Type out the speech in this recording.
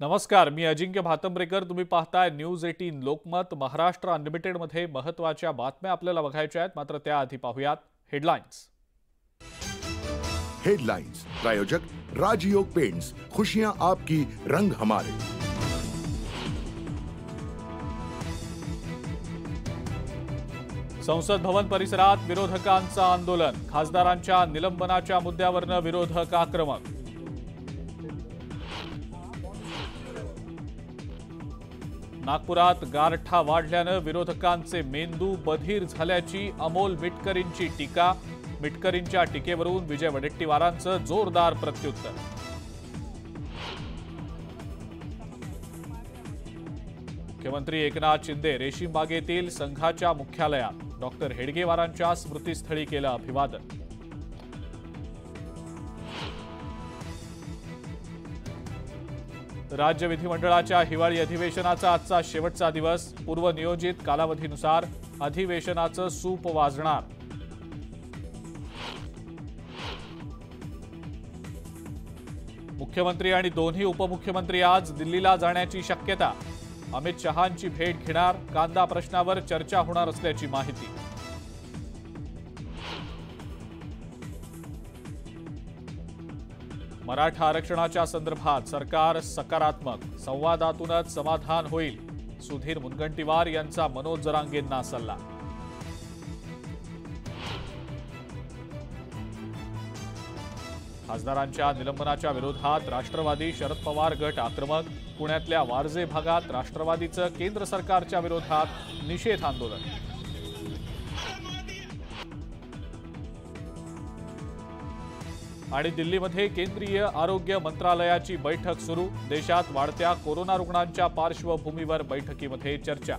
नमस्कार मी अजिंक्य भातंब्रेकर. तुम्ही पाहताय न्यूज एटीन लोकमत. महाराष्ट्र अनलिमिटेडमध्ये महत्त्वाच्या बातम्या आपल्याला बघायच्या आहेत. मात्र त्याआधी पाहूयात हेडलाईन्स हेडलाइंस प्रायोजक राजयोग पेंट्स. खुशियां आपकी रंग हमारे. संसद भवन परिसरात विरोधकांचं आंदोलन. खासदारांच्या निलंबनाच्या मुद्द्यावरनं विरोधक आक्रमक. नागपुरात गारठा वाढल्यानं विरोधकांचे मेंदू बधीर झाल्याची अमोल मिटकरींची टीका. मिटकरींच्या टीकेवरून विजय वडेट्टीवारांचं जोरदार प्रत्युत्तर. मुख्यमंत्री एकनाथ शिंदे रेशीमबागेतील संघाच्या मुख्यालयात. डॉक्टर हेडगेवारांच्या स्मृतीस्थळी केलं अभिवादन. राज्य विधिमंडळाच्या हिवाळी अधिवेशनाचा आजचा शेवटचा दिवस. पूर्वनियोजित कालावधीनुसार अधिवेशनाचं सूप वाजणार. मुख्यमंत्री आणि दोन्ही उपमुख्यमंत्री आज दिल्लीला जाण्याची शक्यता. अमित शहांची भेट घेणार. कांदा प्रश्नावर चर्चा होणार असल्याची माहिती. मराठा आरक्षणाच्या संदर्भात सरकार सकारात्मक संवादातूनच समाधान होईल. सुधीर मुनगंटीवार यांचा मनोज जरांगेंना सल्ला. खासदारांच्या निलंबनाच्या विरोधात राष्ट्रवादी शरद पवार गट आक्रमक पुण्यातल्या वारजे भागात राष्ट्रवादीचं केंद्र सरकारच्या विरोधात निषेध आंदोलन. आणि दिल्लीमध्ये केंद्रीय आरोग्य मंत्रालयाची बैठक सुरू. देशात वाढत्या कोरोना रुग्णांच्या पार्श्वभूमीवर बैठकीमध्ये चर्चा.